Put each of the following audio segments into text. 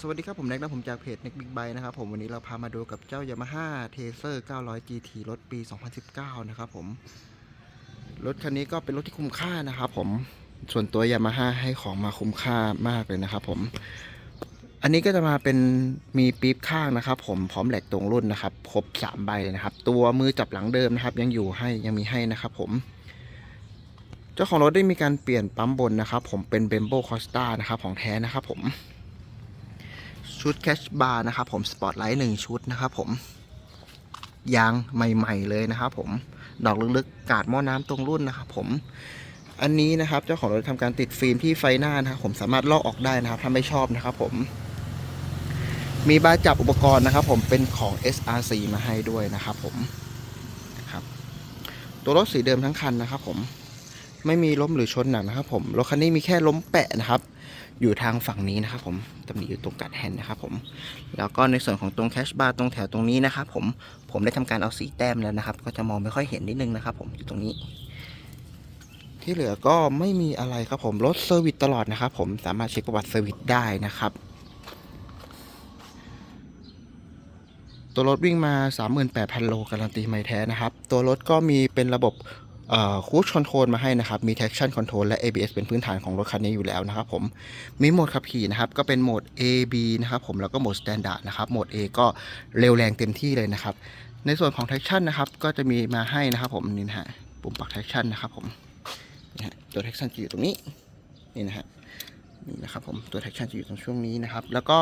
สวัสดีครับผมแน็กนะผมจากเพจ Neck Big Bike นะครับผมวันนี้เราพามาดูกับเจ้า Yamaha Tracer 900 GT รถปี 2019 นะครับผม รถคันนี้ก็เป็นรถที่คุ้มค่านะครับผมส่วนตัว Yamaha ให้ของมาคุ้มค่ามากเลยนะครับผม อันนี้ก็จะมาเป็นมีปี๊บข้างนะครับ ผมพร้อมแหลกตรงรุ่นนะครับครบ3ใบเลยนะครับ ตัวมือจับหลังเดิมนะครับ ยังอยู่ให้ยังมีให้นะครับผมเจ้าของรถได้มีการเปลี่ยนปั๊มบนนะครับ ผมเป็นเบมโบคอสตานะครับของแท้นะครับผม ชุดแคชบาร์นะครับผมสปอตไลท์หนึ่งชุดนะครับผมยางใหม่ ๆ เลยนะครับผมดอกลึกๆกาดหม้อน้ำตรงรุ่นนะครับผมอันนี้นะครับเจ้าของรถทำการติดฟิล์มที่ไฟหน้านะครับผมสามารถลอกออกได้นะครับถ้าไม่ชอบนะครับผม มีบาจับอุปกรณ์นะครับ ผมเป็นของ SRC มาให้ด้วยนะครับผมครับตัวรถสีเดิมทั้งคันนะครับผม ไม่มีล้มหรือชนหนักนะครับผมรถคันนี้มีแค่ล้มแปะนะครับ อยู่ทางฝั่งนี้นะครับผมตำหนิอยู่ตรงกัดแฮนด์นะครับผมแล้วก็ในส่วนของตรงแคชบาร์ตรงแถวตรงนี้นะครับผมผมได้ทำการเอาสีแต้มแล้วนะครับ ก็จะมองไม่ค่อยเห็นนิดนึงนะครับ ผมอยู่ตรงนี้ ที่เหลือก็ไม่มีอะไรครับผมรถเซอร์วิสตลอดนะครับผมสามารถเช็คประวัติเซอร์วิสได้นะครับตัวรถวิ่งมา 38,000 โลการันตีไม่แท้นะครับ ตัวรถก็มีเป็นระบบ คูชคอนโทรลมาให้นะครับ มี traction control และ ABS เป็นพื้นฐานของรถคันนี้อยู่แล้วนะครับผม มีโหมดขับขี่นะครับ ก็เป็นโหมด A B นะครับผม แล้วก็โหมด Standard นะครับ โหมด A ก็เร็วแรงเต็มที่เลยนะครับ ในส่วนของ traction นะครับ ก็จะมีมาให้นะครับผม นี่นะฮะ ปุ่มปรับ traction นะครับผมนี่ฮะตัว traction จะอยู่ตรงนี้ นี่นะฮะนี่นะครับผมตัว traction จะอยู่ตรงช่วงนี้นะครับ แล้วก็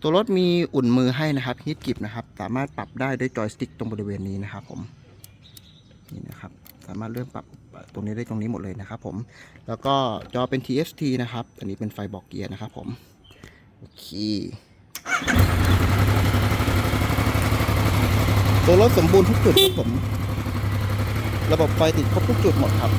ตัวรถมีอุ่นมือให้นะครับฮีทกิบนะครับ สามารถปรับได้ด้วยจอยสติ๊กตรงบริเวณนี้นะครับผมนี่นะครับ สามารถเลื่อนปรับตรงนี้ได้ตรงนี้หมดเลยนะครับผม แล้วก็จอเป็น TFT นะครับ อันนี้เป็นไฟบอกเกียร์นะครับผม โอเคตัวรถสมบูรณ์ทุกจุดครับผม ระบบไฟติดครบทุกจุดหมดครับ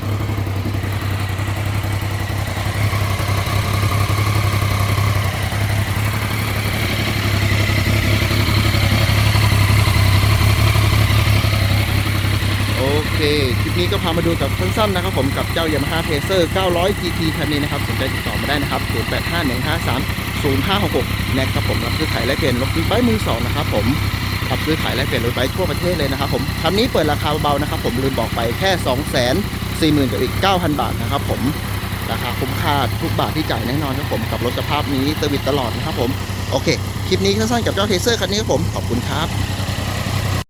โอ เค คลิปนี้ก็พามาดูกับสั้นๆนะครับผมกับเจ้า Yamaha Pacer 900 GT คันนี้นะครับสนใจติดต่อมาได้นะครับ 0851530566 นะครับผมรับซื้อขายและเปลี่ยนรถบิ๊กไบค์มือสองนะครับผมรับซื้อขายและเปลี่ยนรถไบค์ทั่วประเทศเลยนะครับผมคันนี้เปิดราคาเบาๆนะครับผมลืมบอกไปแค่ 2 4 0 0 0 0กับอีก 9,000 บาทนะครับผมราคาคุ้มค่าทุกบาทที่จ่ายแน่นอนครับผมกับรถสภาพนี้เซอร์วิสตลอดนะครับผมโอเคคลิปนี้สั้นๆกับเจ้า Pacer คันนี้ครับผมขอบคุณครับ